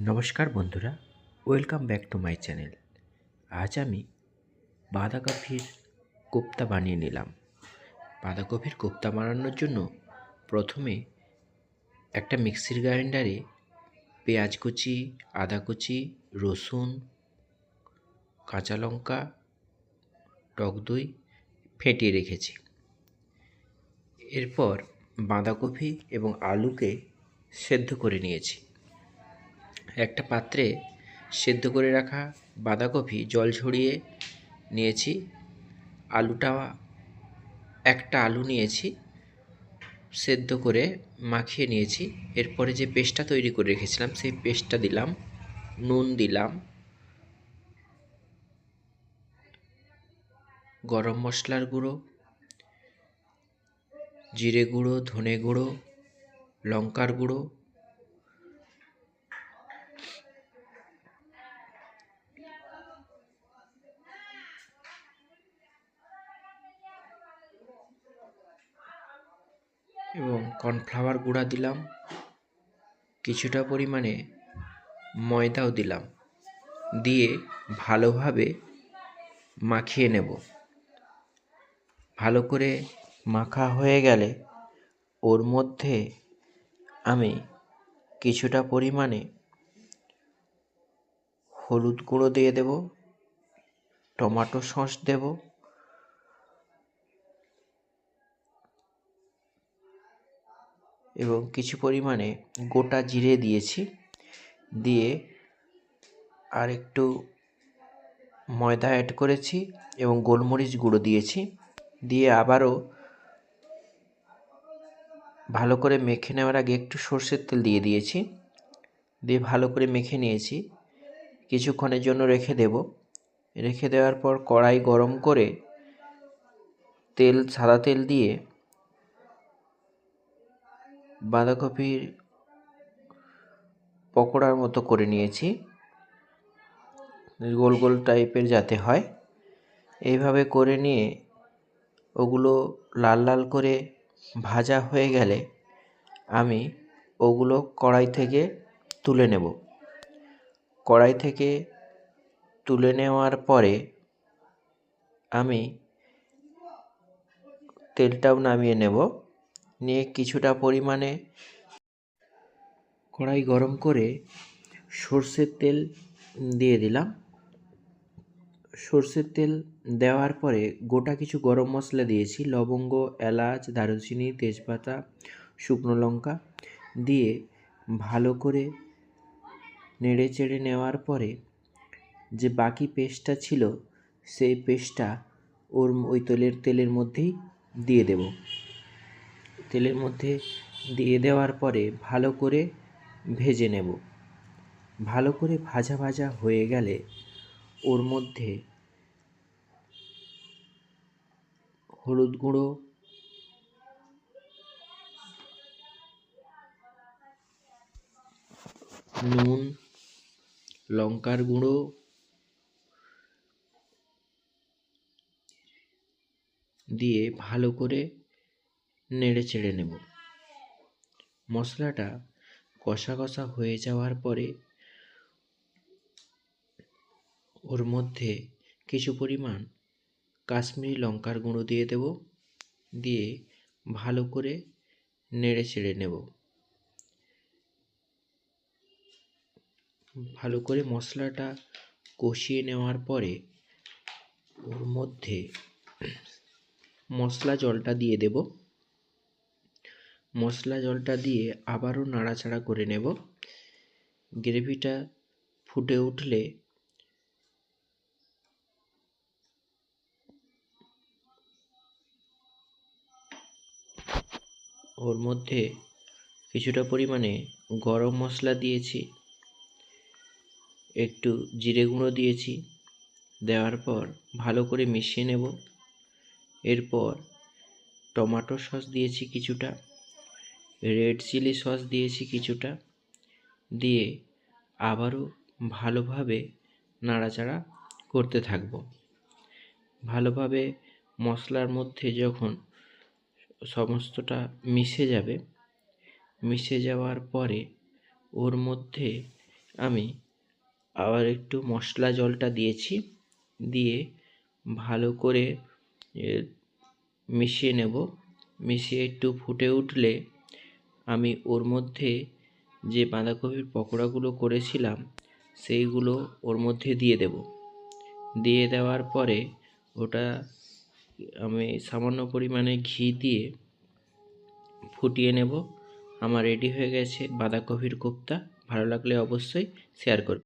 নমস্কার বন্ধুরা, welcome back to my channel. আজ আমি বাঁধাকপির কোপ্তা বানিয়ে নিলাম। বাঁধাকপির কোপ্তা বানানোর জন্য প্রথমে একটা মিক্সির গ্রাইন্ডারে পেঁয়াজ কুচি, আদা কুচি, রসুন, কাঁচা লঙ্কা, টক দই ফেটিয়ে রেখেছি। এরপর বাঁধাকপি এবং আলুকে সেদ্ধ করে নিয়েছি। একটা পাত্রে সেদ্ধ করে রাখা বাঁধাকপি জল ঝরিয়ে নিয়েছি। আলুটা, একটা আলু নিয়েছি, সেদ্ধ করে মাখিয়ে নিয়েছি। এরপরে যে পেস্টটা তৈরি করে রেখেছিলাম, সেই পেস্টটা দিলাম, নুন দিলাম, গরম মশলার গুঁড়ো, জিরে গুঁড়ো, ধনে গুঁড়ো, লঙ্কার গুঁড়ো এবং কর্নফ্লাওয়ার গুঁড়া দিলাম, কিছুটা পরিমাণে ময়দাও দিলাম, দিয়ে ভালোভাবে মাখিয়ে নেব। ভালো করে মাখা হয়ে গেলে ওর মধ্যে আমি কিছুটা পরিমাণে হলুদ গুঁড়ো দিয়ে দেব, টমেটো সস দেব এবং কিছু পরিমাণে গোটা জিরে দিয়েছি, দিয়ে আর একটু ময়দা অ্যাড করেছি এবং গোলমরিচ গুঁড়ো দিয়েছি, দিয়ে আবারও ভালো করে মেখে নেওয়ার আগে একটু সর্ষের তেল দিয়ে দিয়েছি, দিয়ে ভালো করে মেখে নিয়েছি। কিছুক্ষণের জন্য রেখে দেব। রেখে দেওয়ার পর কড়াই গরম করে তেল, সাদা তেল দিয়ে বাঁধাকপির পকোড়ার মতো করে নিয়েছি। গোল গোল টাইপের যাতে হয়। এইভাবে করে নিয়ে ওগুলো লাল লাল করে ভাজা হয়ে গেলে আমি ওগুলো কড়াই থেকে তুলে নেব। কড়াই থেকে তুলে নেওয়ার পরে আমি তেলটাও নামিয়ে নেব। নিয়ে কিছুটা পরিমাণে কড়াই গরম করে সর্ষের তেল দিয়ে দিলাম। সর্ষের তেল দেওয়ার পরে গোটা কিছু গরম মশলা দিয়েছি। লবঙ্গ, এলাচ, দারুচিনি, তেজপাতা, শুকনো লঙ্কা দিয়ে ভালো করে নেড়ে চেড়ে নেওয়ার পরে যে বাকি পেস্টটা ছিল, সেই পেস্টটা ওর ওই তেলের তেলের মধ্যেই দিয়ে দেব। তেলের মধ্যে দিয়ে দেওয়ার পরে ভালো করে ভেজে নেব। ভালো করে ভাজা ভাজা হয়ে গেলে ওর মধ্যে হলুদ গুঁড়ো, নুন, লঙ্কার গুঁড়ো, দিয়ে ভালো করে নেড়ে চেড়ে নেব। মশলাটা কষা কষা হয়ে যাওয়ার পরে ওর মধ্যে কিছু পরিমাণ কাশ্মীরি লঙ্কার গুঁড়ো দিয়ে দেব, দিয়ে ভালো করে নেড়ে চেড়ে নেব। ভালো করে মশলাটা কষিয়ে নেওয়ার পরে ওর মধ্যে মশলা জলটা দিয়ে দেব। মশলা জলটা দিয়ে আবারও নাড়াচাড়া করে নেব। গ্রেভিটা ফুটে উঠলে ওর মধ্যে কিছুটা পরিমাণে গরম মশলা দিয়েছি, একটু জিরে গুঁড়ো দিয়েছি, দেওয়ার পর ভালো করে মিশিয়ে নেব। এরপর টমেটো সস দিয়েছি কিছুটা। রেড চিলি সস দিয়েছি কিছুটা। দিয়ে আবারও ভালোভাবে নাড়াচাড়া করতে থাকব। ভালোভাবে মশলার মধ্যে যখন সমস্তটা মিশে যাবে, মিশে যাওয়ার পরে ওর মধ্যে আমি আবার একটু মশলা জলটা দিয়েছি। দিয়ে ভালো করে মিশিয়ে নেব। মিশিয়ে একটু ফুটে উঠলে আমি ওর মধ্যে যে বাঁধাকপির পকোড়াগুলো করেছিলাম, সেইগুলো ওর মধ্যে দিয়ে দেব। দিয়ে দেওয়ার পরে ওটা আমি সামান্য পরিমাণে ঘি দিয়ে ফুটিয়ে নেব। আমার রেডি হয়ে গেছে বাঁধাকপির কোপ্তা। ভালো লাগলে অবশ্যই শেয়ার করবে।